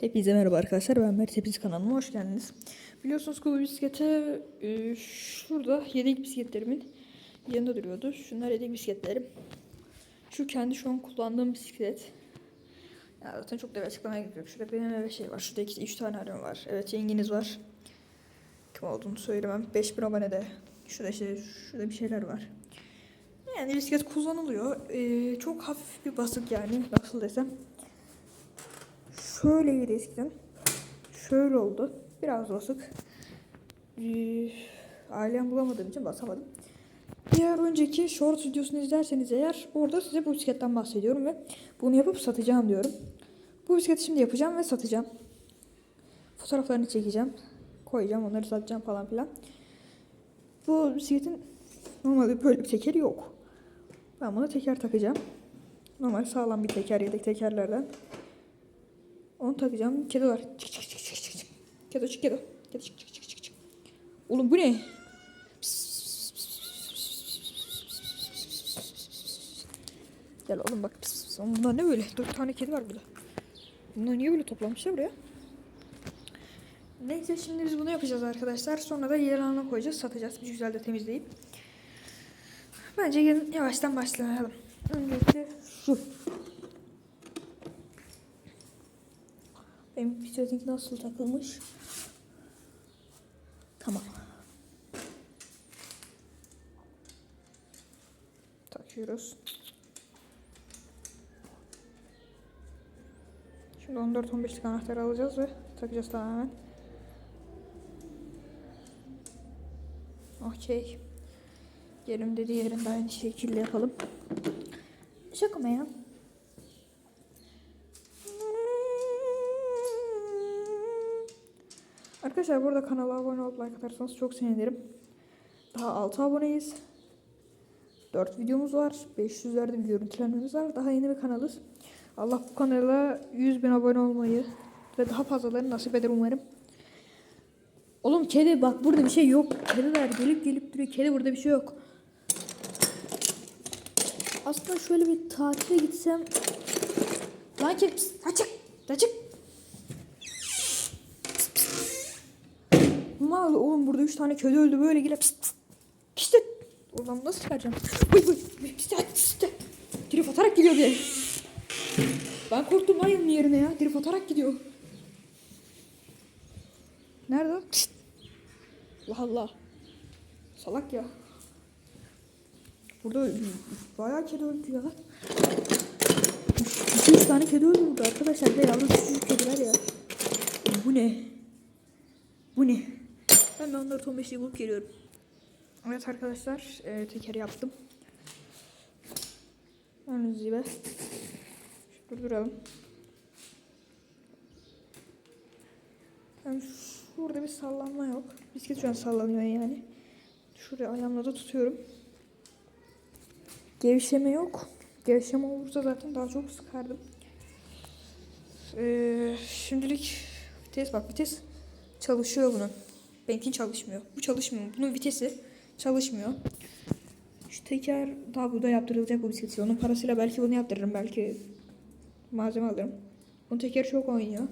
Hepinize merhaba arkadaşlar. Ben Mert Hepiniz kanalıma hoş geldiniz. Biliyorsunuz ki bu bisiklete e, şurada yedek bisikletlerimin yanında duruyordu. Şunlar yedek bisikletlerim. Şu kendi şu an kullandığım bisiklet. Ya zaten çok da bir açıklamaya gerek yok. Şurada benim eve şey var. Şurada iki, üç tane arım var. Evet yengeniz var. Kim olduğunu söylemem. 5000 abonede. Şurada işte şurada bir şeyler var. Yani bisiklet kullanılıyor. E, çok hafif bir basık yani. Nasıl desem. Şöyleydi eskiden. Şöyle oldu. Biraz basık. Ee, ailem bulamadığım için basamadım. Diğer önceki short videosunu izlerseniz eğer orada size bu bisikletten bahsediyorum ve bunu yapıp satacağım diyorum. Bu bisikleti şimdi yapacağım ve satacağım. Fotoğraflarını çekeceğim. Koyacağım onları satacağım falan filan. Bu bisikletin normalde böyle bir tekeri yok. Ben buna teker takacağım. Normal sağlam bir teker yedek tekerlerden. Onu takacağım. Kedi var. Çık çık çık çık çık çık. Kedi çık kedi. Kedi çık çık çık çık çık. Oğlum bu ne? Gel oğlum bak. Bunlar ne böyle? Dört tane kedi var burada. Bunlar niye böyle toplamışlar buraya? Neyse şimdi biz bunu yapacağız arkadaşlar. Sonra da yer alana koyacağız. Satacağız. Bir güzel de temizleyip. Bence yavaştan başlayalım. Öncelikle şu. Benim bisikletim nasıl takılmış? Tamam. Takıyoruz. Şimdi 14-15'lik anahtarı alacağız ve takacağız tamamen. Okey. Yerim dediği yerinde aynı şekilde yapalım. Şaka mı ya? Arkadaşlar burada kanala abone olup like atarsanız çok sevinirim. Daha 6 aboneyiz. 4 videomuz var. 500'lerde bir görüntülenmemiz var. Daha yeni bir kanalız. Allah bu kanala 100 bin abone olmayı ve daha fazlalarını nasip eder umarım. Oğlum kedi bak burada bir şey yok. Kediler gelip gelip duruyor. Kedi burada bir şey yok. Aslında şöyle bir tatile gitsem. Lan kedi açık açık. Mal oğlum burada üç tane kedi öldü böyle gire pis pis. İşte Ulan nasıl çıkaracağım? Pis pis. Dirif atarak gidiyor bir. Ben korktum lan yanın yerine ya. Dirif atarak gidiyor. Nerede? o? Allah Allah. Salak ya. Burada bayağı kedi öldü ya. İki üç tane kedi öldü burada arkadaşlar. De yavru küçücük kediler ya. Bu ne? Bu ne? Ben onları Tom Beşik'i bulup geliyorum. Evet arkadaşlar e, teker yaptım. Gördüğünüz gibi. Durduralım. Yani şurada bir sallanma yok. Bisiklet şu an sallanıyor yani. Şuraya ayağımla da tutuyorum. Gevşeme yok. Gevşeme olursa zaten daha çok sıkardım. Ee, şimdilik vites bak vites çalışıyor bunun. Benimki çalışmıyor. Bu çalışmıyor. Bunun vitesi çalışmıyor. Şu teker daha burada yaptırılacak bu bisikleti. Onun parasıyla belki bunu yaptırırım. Belki malzeme alırım. Bunun tekeri çok oynuyor.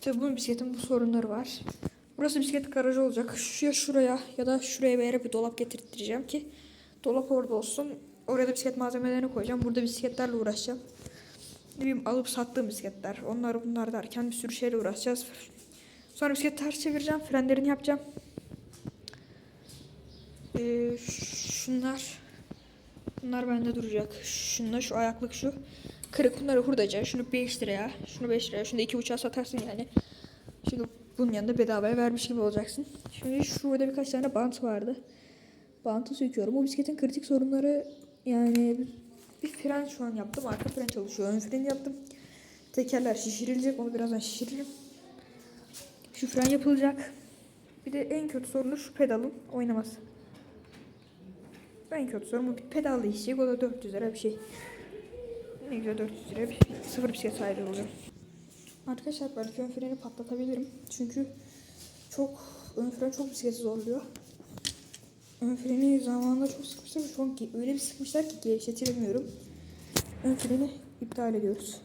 Tabii bunun bisikletin bu sorunları var. Burası bisiklet garajı olacak. Şu ya şuraya ya da şuraya bir yere bir dolap getirttireceğim ki dolap orada olsun. Oraya da bisiklet malzemelerini koyacağım. Burada bisikletlerle uğraşacağım. Ne bileyim alıp sattığım bisikletler. Onlar bunlar derken bir sürü şeyle uğraşacağız. Sonra bisikleti ters çevireceğim. Frenlerini yapacağım. Ee, şunlar bunlar bende duracak. Şunlar şu ayaklık şu. Kırık bunları hurdacı. Şunu 5 liraya. Şunu 5 liraya. Şunu da 2,5'a satarsın yani. Şimdi bunun yanında bedavaya vermiş gibi olacaksın. Şimdi şurada birkaç tane bant vardı. Bantı söküyorum. Bu bisikletin kritik sorunları yani bir fren şu an yaptım. Arka fren çalışıyor. Ön fren yaptım. Tekerler şişirilecek. Onu birazdan şişiririm. Şu fren yapılacak. Bir de en kötü sorunu şu pedalın oynaması. En kötü sorun bu bir pedal değişecek. O da 400 lira bir şey. Ne güzel 400 lira bir sıfır bisiklet sahibi olacağım. Arkadaşlar belki ön freni patlatabilirim. Çünkü çok ön fren çok bisikleti zorluyor. Ön freni zamanında çok sıkmışlar. Şu öyle bir sıkmışlar ki gevşetiremiyorum. Ön freni iptal ediyoruz.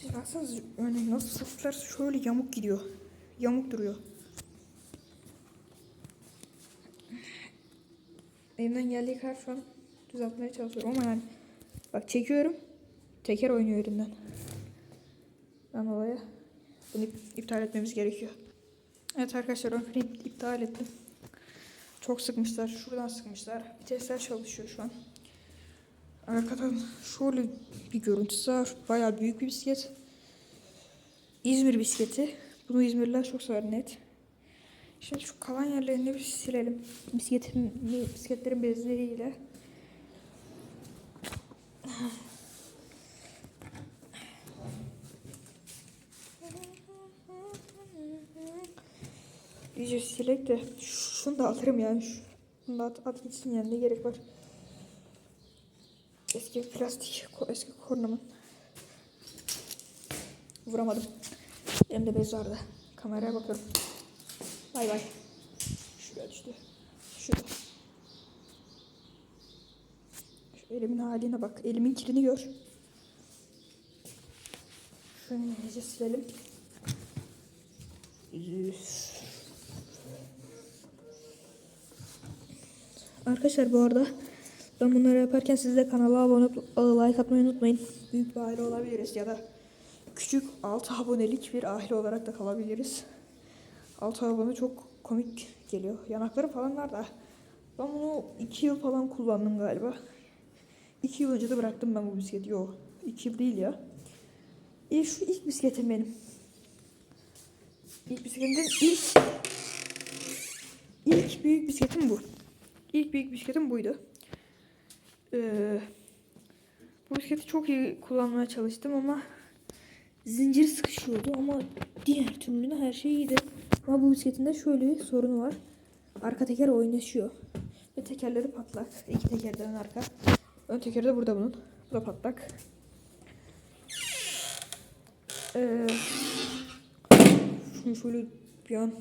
Siz baksanıza örneğin nasıl saplar şöyle yamuk gidiyor. Yamuk duruyor. Elimden geldiği kadar şu an düzeltmeye çalışıyorum ama yani bak çekiyorum. Teker oynuyor elimden. Ben olaya bunu ip- iptal etmemiz gerekiyor. Evet arkadaşlar freni iptal ettim. Çok sıkmışlar. Şuradan sıkmışlar. Vitesler çalışıyor şu an. Arkadan şöyle bir görüntüsü var. Bayağı büyük bir bisiklet. İzmir bisikleti. Bunu İzmirliler çok sever net. Şimdi şu kalan yerlerini bir silelim. Bisikletin, bisikletlerin bezleriyle. İyice silek de şunu da alırım yani. Şunu da at, at gitsin yani ne gerek var. Eski plastik, eski kornamın. Vuramadım. Elimde bez vardı. Kameraya bakıyorum. Bay bay. Şuraya düştü. Şurada. Şu elimin haline bak. Elimin kirini gör. Şunu iyice silelim. Arkadaşlar bu arada ben bunları yaparken siz de kanala abone olup like atmayı unutmayın. Büyük bir aile olabiliriz ya da küçük 6 abonelik bir aile olarak da kalabiliriz. 6 abone çok komik geliyor. Yanakları falan var da. Ben bunu 2 yıl falan kullandım galiba. 2 yıl önce de bıraktım ben bu bisikleti. Yok 2 yıl değil ya. E, şu ilk bisikletim benim. İlk bisikletimden ilk ilk büyük bisikletim bu. İlk büyük bisikletim buydu. Ee, bu bisikleti çok iyi kullanmaya çalıştım ama zincir sıkışıyordu ama diğer türlü her şey iyiydi. Ama bu bisikletin de şöyle bir sorunu var. Arka teker oynaşıyor. Ve tekerleri patlak. İki tekerden arka. Ön tekeri de burada bunun. Bu da patlak. Ee, şunu şöyle bir an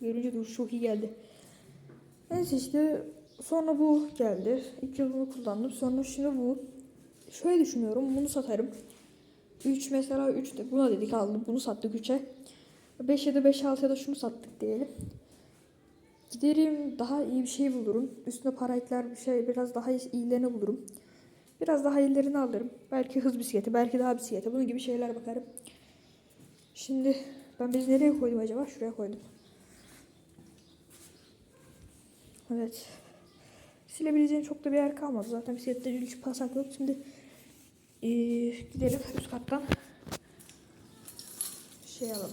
görünce dur çok iyi geldi. Neyse işte sonra bu geldi. İki yıl kullandım. Sonra şimdi bu. Şöyle düşünüyorum. Bunu satarım. 3 mesela 3 de buna dedik aldım. Bunu sattık 3'e. 5 ya da 5 6 ya da şunu sattık diyelim. Giderim daha iyi bir şey bulurum. Üstüne para ekler bir şey biraz daha iyilerini bulurum. Biraz daha iyilerini alırım. Belki hız bisikleti, belki daha bisikleti. Bunun gibi şeyler bakarım. Şimdi ben biz nereye koydum acaba? Şuraya koydum. Evet. Silebileceğim çok da bir yer kalmadı. Zaten bisiklette hiç pasak yok. Şimdi ee, gidelim üst kattan şey alalım.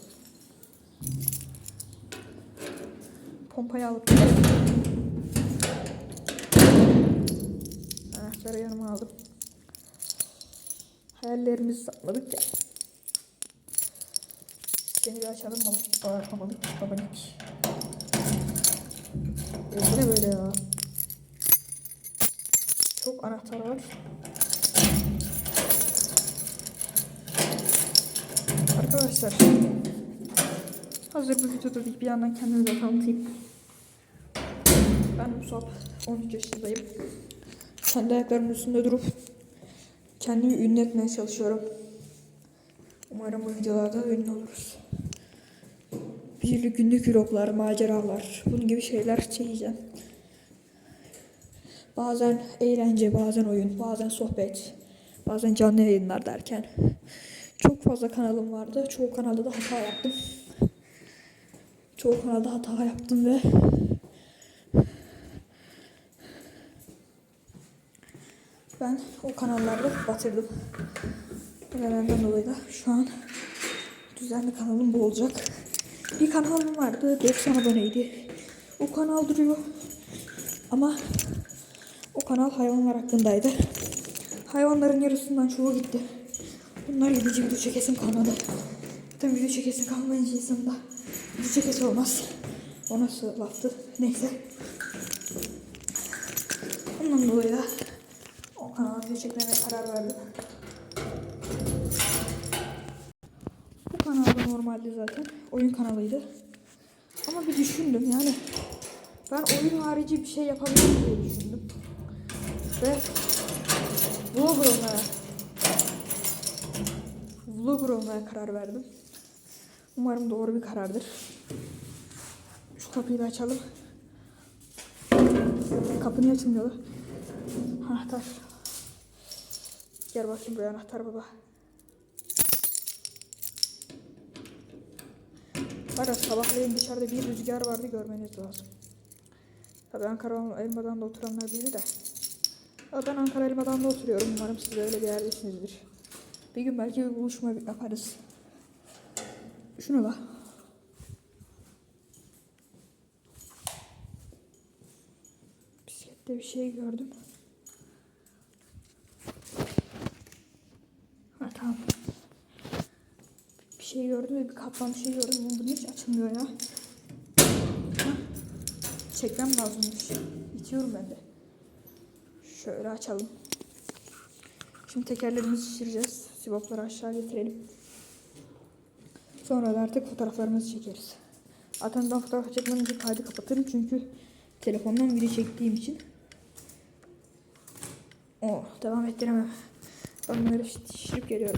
Pompayı alıp. Anahtarı yanıma aldım. Hayallerimizi satmadık ya. Seni bir açalım babalık. Babalık. Babalık. E, bu ne böyle ya? Çok anahtar var. Arkadaşlar hazır bu videoda bir, yandan kendimi de tanıtayım. Ben Musab, 13 yaşındayım. Kendi ayaklarımın üstünde durup kendimi ünlü etmeye çalışıyorum. Umarım bu videolarda ünlü oluruz. Bir günlük vloglar, maceralar, bunun gibi şeyler çekeceğim. Bazen eğlence, bazen oyun, bazen sohbet, bazen canlı yayınlar derken. Çok fazla kanalım vardı. Çoğu kanalda da hata yaptım. Çoğu kanalda hata yaptım ve ben o kanallarda batırdım. Bu nedenden dolayı da şu an düzenli kanalım bu olacak. Bir kanalım vardı. 90 aboneydi. O kanal duruyor. Ama kanal hayvanlar hakkındaydı. Hayvanların yarısından çoğu gitti. Bunlar gidince video çekesim kalmadı. Zaten video çekesim kalmayınca insanda video çekesi olmaz. O nasıl laftı? Neyse. Ondan dolayı da o kanala video çekmeye karar verdim. Bu kanalda normalde zaten oyun kanalıydı. Ama bir düşündüm yani ben oyun harici bir şey yapabilirim diye düşündüm. Ve vlogger olmaya vlogger olmaya karar verdim. Umarım doğru bir karardır. Şu kapıyı da açalım. Kapı niye açılmıyor? Anahtar. Gel bakayım buraya anahtar baba. Var ya sabahleyin dışarıda bir rüzgar vardı görmeniz lazım. Tabii Ankara Elmadan da oturanlar bilir de. Ben Ankara Elmadan da oturuyorum. Umarım siz de öyle bir yerdesinizdir. Bir gün belki bir buluşma yaparız. Şuna bak. Bisiklette bir şey gördüm. Ha tamam. Bir şey gördüm ve bir kaplan bir şey gördüm. Ama Bu hiç açılmıyor ya. Çekmem lazımmış. İtiyorum ben de. Şöyle açalım. Şimdi tekerlerimizi şişireceğiz. Sibopları aşağı getirelim. Sonra da artık fotoğraflarımızı çekeriz. Zaten ben fotoğraf çekmeden önce kaydı kapatırım çünkü telefondan video çektiğim için. Oh, devam ettiremem. Ben bunları şişirip geliyorum.